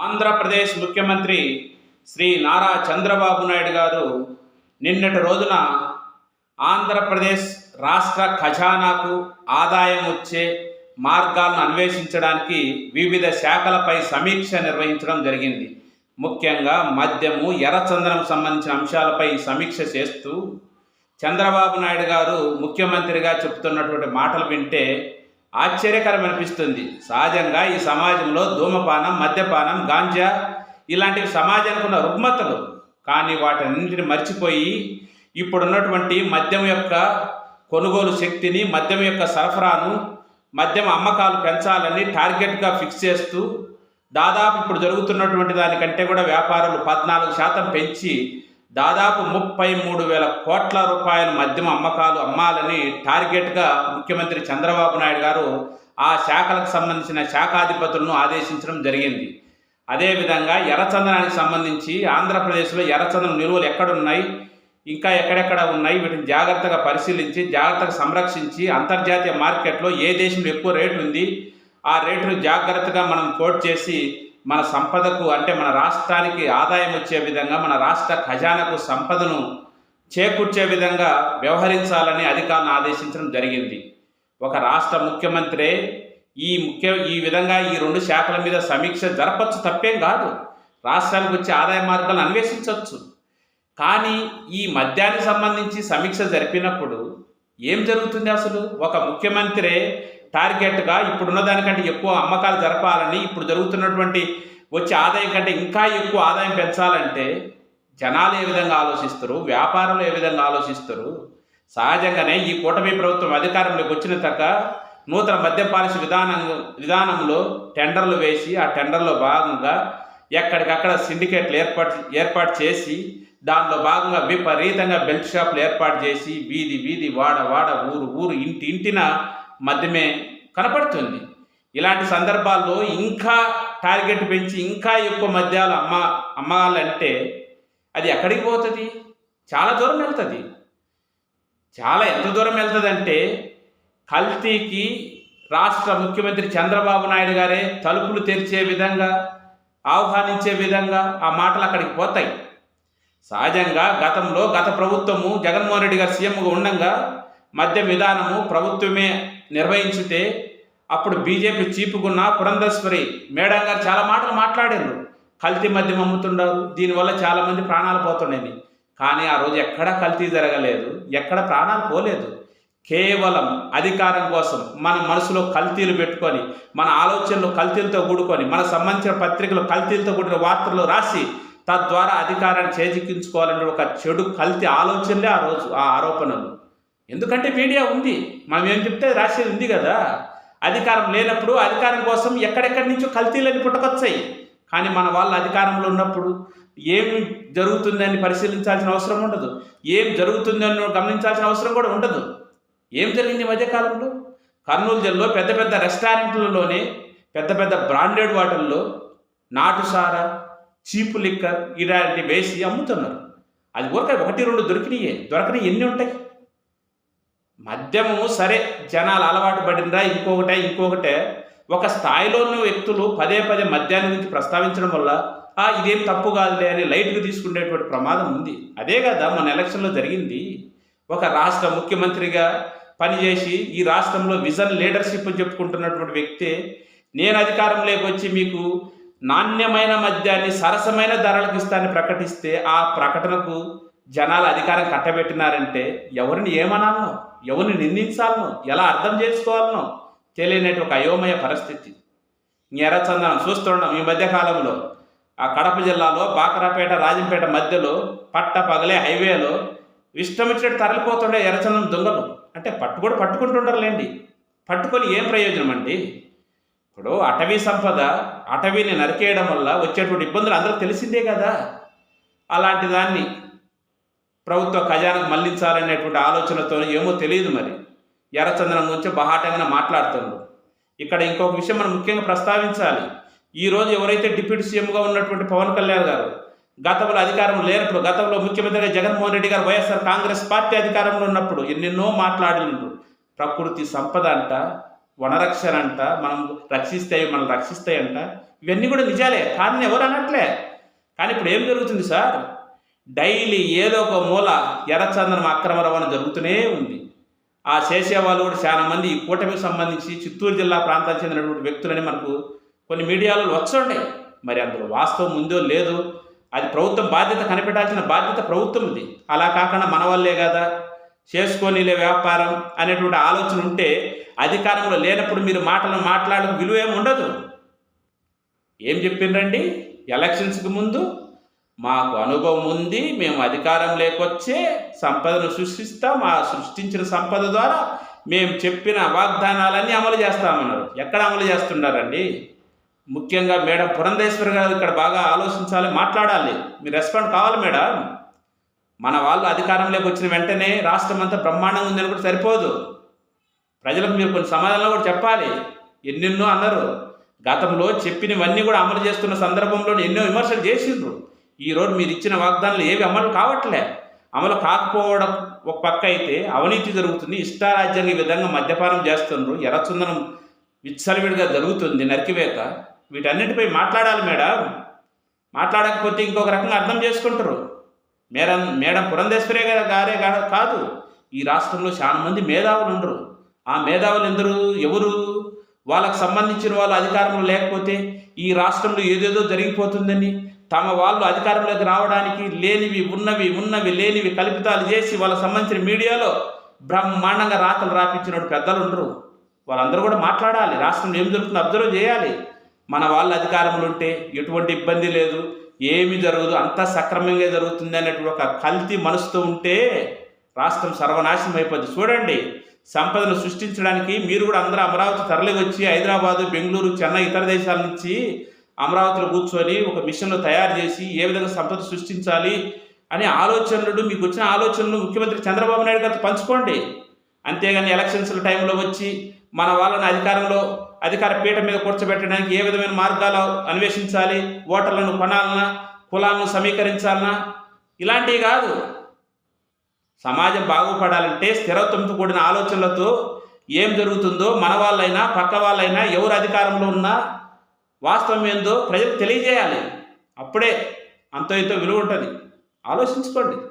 ఆంధ్రప్రదేశ్ ముఖ్యమంత్రి శ్రీ నారా చంద్రబాబు నాయుడు గారు నిన్నటి రోజున ఆంధ్రప్రదేశ్ రాష్ట్ర ఖజానాకు ఆదాయం వచ్చే మార్గాలను అన్వేషించడానికి వివిధ శాఖలపై సమీక్ష నిర్వహించడం జరిగింది. ముఖ్యంగా మద్యము ఎర్రచందనం సంబంధించిన అంశాలపై సమీక్ష చేస్తూ చంద్రబాబు నాయుడు గారు ముఖ్యమంత్రిగా చెప్తున్నటువంటి మాటలు వింటే ఆశ్చర్యకరం అనిపిస్తుంది. సహజంగా ఈ సమాజంలో ధూమపానం మద్యపానం గాంజా ఇలాంటివి సమాజానికి ఉన్న రుగ్మతలు. కానీ వాటన్నింటిని మర్చిపోయి ఇప్పుడున్నటువంటి మద్యం యొక్క కొనుగోలు శక్తిని మద్యం యొక్క సరఫరాను మద్యం అమ్మకాలు పెంచాలని టార్గెట్గా ఫిక్స్ చేస్తూ దాదాపు ఇప్పుడు జరుగుతున్నటువంటి దానికంటే కూడా వ్యాపారులు పద్నాలుగు శాతం పెంచి దాదాపు ముప్పై మూడు వేల కోట్ల రూపాయల మద్యం అమ్మకాలు అమ్మాలని టార్గెట్గా ముఖ్యమంత్రి చంద్రబాబు నాయుడు గారు ఆ శాఖలకు సంబంధించిన శాఖాధిపతులను ఆదేశించడం జరిగింది. అదేవిధంగా ఎర్రచందనానికి సంబంధించి ఆంధ్రప్రదేశ్లో ఎర్రచందనం నిల్వలు ఎక్కడున్నాయి ఇంకా ఎక్కడెక్కడ ఉన్నాయి వీటిని జాగ్రత్తగా పరిశీలించి జాగ్రత్తగా సంరక్షించి అంతర్జాతీయ మార్కెట్లో ఏ దేశంలో ఎక్కువ రేటు ఉంది ఆ రేటును జాగ్రత్తగా మనం కోట్ చేసి మన సంపదకు అంటే మన రాష్ట్రానికి ఆదాయం వచ్చే విధంగా మన రాష్ట్ర ఖజానాకు సంపదను చేకూర్చే విధంగా వ్యవహరించాలని అధికారులను ఆదేశించడం జరిగింది. ఒక రాష్ట్ర ముఖ్యమంత్రి ఈ ముఖ్య ఈ విధంగా ఈ రెండు శాఖల మీద సమీక్ష జరపచ్చు తప్పేం కాదు. రాష్ట్రానికి వచ్చే ఆదాయ మార్గాలను అన్వేషించవచ్చు. కానీ ఈ మద్యానికి సంబంధించి సమీక్ష జరిపినప్పుడు ఏం జరుగుతుంది అసలు? ఒక ముఖ్యమంత్రి టార్గెట్గా ఇప్పుడున్న దానికంటే ఎక్కువ అమ్మకాలు జరపాలని ఇప్పుడు జరుగుతున్నటువంటి వచ్చే ఆదాయం కంటే ఇంకా ఎక్కువ ఆదాయం పెంచాలంటే జనాలు ఏ విధంగా ఆలోచిస్తారు? వ్యాపారులు ఏ విధంగా ఆలోచిస్తారు? సహజంగానే ఈ కూటమి ప్రభుత్వం అధికారంలోకి వచ్చిన తక్క నూతన మద్య పాలసీ విధానం విధానంలో టెండర్లు వేసి ఆ టెండర్లో భాగంగా ఎక్కడికక్కడ సిండికేట్లు ఏర్పాటు ఏర్పాటు చేసి దానిలో భాగంగా విపరీతంగా బెల్ట్ షాపులు ఏర్పాటు చేసి వీధి వీధి వాడ వాడ ఊరు ఊరు ఇంటి ఇంటిన మద్యమే కనపడుతుంది. ఇలాంటి సందర్భాల్లో ఇంకా టార్గెట్ పెంచి ఇంకా ఎక్కువ మద్యాలు అమ్మ అమ్మాలంటే అది ఎక్కడికి పోతుంది? చాలా దూరం వెళ్తుంది. చాలా ఎంత దూరం వెళ్తుందంటే కల్తీకి రాష్ట్ర ముఖ్యమంత్రి చంద్రబాబు నాయుడు గారే తలుపులు తెరిచే విధంగా ఆహ్వానించే విధంగా ఆ మాటలు అక్కడికి పోతాయి. సహజంగా గతంలో గత ప్రభుత్వము జగన్మోహన్ రెడ్డి గారు సీఎంగా ఉండగా మద్య విధానము ప్రభుత్వమే నిర్వహించితే అప్పుడు బీజేపీ చీపుకున్న పురంధేశ్వరి మేడం గారు చాలా మాటలు మాట్లాడారు కల్తీ మద్యం అమ్ముతుండారు దీనివల్ల చాలామంది ప్రాణాలు పోతున్నాయి కానీ ఆ రోజు ఎక్కడా కల్తీ జరగలేదు ఎక్కడ ప్రాణాలు పోలేదు. కేవలం అధికారం కోసం మన మనసులో కల్తీలు పెట్టుకొని మన ఆలోచనలు కల్తీలతో కూడుకొని మన సంబంధించిన పత్రికలు కల్తీలతో కూడిన వార్తలు రాసి తద్వారా అధికారాన్ని చేజిక్కించుకోవాలనే ఒక చెడు కల్తీ ఆలోచనలే ఆ రోజు ఆ ఆరోపణలు. ఎందుకంటే మీడియా ఉంది. మనం ఏం చెప్తే రాసేది ఉంది కదా. అధికారం లేనప్పుడు అధికారం కోసం ఎక్కడెక్కడి నుంచో కల్తీలని పుట్టకొచ్చాయి. కానీ మన వాళ్ళ అధికారంలో ఉన్నప్పుడు ఏం జరుగుతుందని పరిశీలించాల్సిన అవసరం ఉండదు. ఏం జరుగుతుందని గమనించాల్సిన అవసరం కూడా ఉండదు. ఏం జరిగింది మధ్యకాలంలో కర్నూలు జిల్లాలో పెద్ద పెద్ద రెస్టారెంట్లలోనే పెద్ద పెద్ద బ్రాండెడ్ వాటర్లో నాటుసార చీపు లిక్కర్ ఇలాంటి వేసి అమ్ముతున్నారు. అది ఊరక ఒకటి రెండు దొరికినాయే. దొరకని ఎన్ని ఉంటాయి? మద్యము సరే జనాలు అలవాటు పడిందా? ఇంకొకటే ఇంకొకటే. ఒక స్థాయిలోని వ్యక్తులు పదే పదే మద్యాన్ని గురించి ప్రస్తావించడం వల్ల ఆ ఇదేం తప్పు కాదులే అని లైట్గా తీసుకునేటువంటి ప్రమాదం ఉంది. అదే కదా మన ఎలక్షన్లో జరిగింది. ఒక రాష్ట్ర ముఖ్యమంత్రిగా పనిచేసి ఈ రాష్ట్రంలో విజన్ లీడర్షిప్ అని చెప్పుకుంటున్నటువంటి వ్యక్తి నేను అధికారంలోకి వచ్చి మీకు నాణ్యమైన మద్యాన్ని సరసమైన ధరలకు ఇస్తానని ప్రకటిస్తే ఆ ప్రకటనకు జనాలు అధికారం కట్టబెట్టినారంటే ఎవరిని ఏమనాలనో ఎవరిని నిందించాలనో ఎలా అర్థం చేసుకోవాలనో తెలియనట్టు ఒక అయోమయ పరిస్థితి. ఎర్రచందనం చూస్తున్నాం ఈ మధ్యకాలంలో ఆ కడప జిల్లాలో బాకరాపేట రాజంపేట మధ్యలో పట్ట పగలే హైవేలో ఇష్టం తరలిపోతుండే ఎర్రచందనం దొంగలు. అంటే పట్టు కూడా పట్టుకుంటుంటారులేండి పట్టుకొని ఏం ప్రయోజనం అండి? ఇప్పుడు అటవీ సంపద అటవీని నరికేయడం వల్ల వచ్చేటువంటి ఇబ్బందులు అందరూ తెలిసిందే కదా. అలాంటి దాన్ని ప్రభుత్వ ఖజానాకు మళ్ళించాలనేటువంటి ఆలోచనతో ఏమో తెలియదు మరి. ఎర్రచందనం గురించి బహాటంగా మాట్లాడుతున్నారు ఇక్కడ ఇంకొక విషయం మనం ముఖ్యంగా ప్రస్తావించాలి. ఈరోజు ఎవరైతే డిప్యూటీ సీఎంగా ఉన్నటువంటి పవన్ కళ్యాణ్ గారు గతంలో అధికారం లేనప్పుడు గతంలో ముఖ్యమంత్రిగా జగన్మోహన్ రెడ్డి గారు వైఎస్ఆర్ కాంగ్రెస్ పార్టీ అధికారంలో ఉన్నప్పుడు ఎన్నెన్నో మాట్లాడినారు. ప్రకృతి సంపద అంట వనరక్షణ అంట మనం రక్షిస్తాయి మనం రక్షిస్తాయంట. ఇవన్నీ కూడా నిజాలే. కానీ ఎవరు అనట్లే. కానీ ఇప్పుడు ఏం జరుగుతుంది సార్? డైలీ ఏదో ఒక మూల ఎర్రచందనం అక్రమ రవాణా జరుగుతూనే ఉంది. ఆ చేసేవాళ్ళు కూడా చాలా మంది ఈ కూటమికి సంబంధించి చిత్తూరు జిల్లా ప్రాంతానికి చెందినటువంటి వ్యక్తులని మనకు కొన్ని మీడియాలో వచ్చుండే మరి అందులో వాస్తవం ఉందో లేదో అది ప్రభుత్వం బాధ్యత కనిపెట్టాల్సిన బాధ్యత ప్రభుత్వం ఉంది. అలా కాకుండా మన వల్లే కదా చేసుకోనిలే వ్యాపారం అనేటువంటి ఆలోచన ఉంటే అధికారంలో లేనప్పుడు మీరు మాటలు మాట్లాడడం విలువ ఏమి ఉండదు. ఏం చెప్పిండ్రండి ఎలక్షన్స్కి ముందు మాకు అనుభవం ఉంది మేము అధికారం లేకొచ్చే సంపదను సృష్టిస్తాం ఆ సృష్టించిన సంపద ద్వారా మేము చెప్పిన వాగ్దానాలన్నీ అమలు చేస్తామన్నారు. ఎక్కడ అమలు చేస్తున్నారండి? ముఖ్యంగా మేడం పురంధేశ్వరి గారు ఇక్కడ బాగా ఆలోచించాలి మాట్లాడాలి. మీరు రెస్పాండ్ కావాలి మేడం. మన వాళ్ళు అధికారంలోకి వచ్చిన వెంటనే రాష్ట్రం అంతా బ్రహ్మాండంగా ఉందని కూడా సరిపోదు. ప్రజలకు మీరు కొన్ని సమాధానాలు కూడా చెప్పాలి. ఎన్నెన్నో అన్నారు. గతంలో చెప్పినవన్నీ కూడా అమలు చేస్తున్న సందర్భంలో ఎన్నో విమర్శలు చేసిండ్రు. ఈరోజు మీరు ఇచ్చిన వాగ్దానాలు ఏవి అమలు కావట్లే. అమలు కాకపోవడం ఒక పక్క అయితే అవినీతి జరుగుతుంది. ఇష్టారాజ్యాంగ ఈ విధంగా మద్యపానం చేస్తుండ్రు. ఎర్రచందనం విచ్చలవిడిగా జరుగుతుంది నరికివేత. వీటన్నిటిపై మాట్లాడాలి మేడం. మాట్లాడకపోతే ఇంకొక రకంగా అర్థం చేసుకుంటారు. మేడం మేడం పురంధేశ్వరే గారే కాదు. ఈ రాష్ట్రంలో చాలా మంది మేధావులు ఉండరు. ఆ మేధావులు ఎందరు? ఎవరు? వాళ్ళకు సంబంధించిన వాళ్ళు అధికారంలో లేకపోతే ఈ రాష్ట్రంలో ఏదేదో జరిగిపోతుందని తమ వాళ్ళు అధికారంలోకి రావడానికి లేనివి ఉన్నవి ఉన్నవి లేనివి కల్పితాలు చేసి వాళ్ళకి సంబంధించిన మీడియాలో బ్రహ్మాండంగా రాతలు రాపించిన పెద్దలు ఉండరు. వాళ్ళందరూ కూడా మాట్లాడాలి. రాష్ట్రంలో ఏం జరుగుతుందో అబ్జర్వ్ చేయాలి. మన వాళ్ళ అధికారంలో ఉంటే ఎటువంటి ఇబ్బంది లేదు. ఏమి జరగదు. అంతా సక్రమంగా జరుగుతుంది అనేటువంటి ఒక కల్తీ మనసుతో ఉంటే రాష్ట్రం సర్వనాశనం అయిపోద్ది. చూడండి సంపదను సృష్టించడానికి మీరు కూడా అందరూ అమరావతి తరలి వచ్చి హైదరాబాదు బెంగళూరు చెన్నై ఇతర దేశాల నుంచి అమరావతిలో కూర్చొని ఒక మిషన్ను తయారు చేసి ఏ విధంగా సంపద సృష్టించాలి అనే ఆలోచనలు మీకు వచ్చిన ఆలోచనలు ముఖ్యమంత్రి చంద్రబాబు నాయుడు గారితో పంచుకోండి. అంతేగాని ఎలక్షన్స్ టైంలో వచ్చి మన వాళ్ళని అధికారంలో అధికార పీఠ మీద కూర్చోబెట్టడానికి ఏ విధమైన మార్గాలు అన్వేషించాలి? ఓటర్లను కొనాలన్నా కులాలను సమీకరించాలన్నా ఇలాంటివి కాదు. సమాజం బాగుపడాలంటే స్థిరత్వంతో కూడిన ఆలోచనలతో ఏం జరుగుతుందో మన వాళ్ళైనా పక్క వాళ్ళైనా ఎవరు అధికారంలో ఉన్నా వాస్తవం ఏందో ప్రజలకు తెలియజేయాలి. అప్పుడే అంత ఇంత విలువ ఉంటుంది. ఆలోచించుకోండి.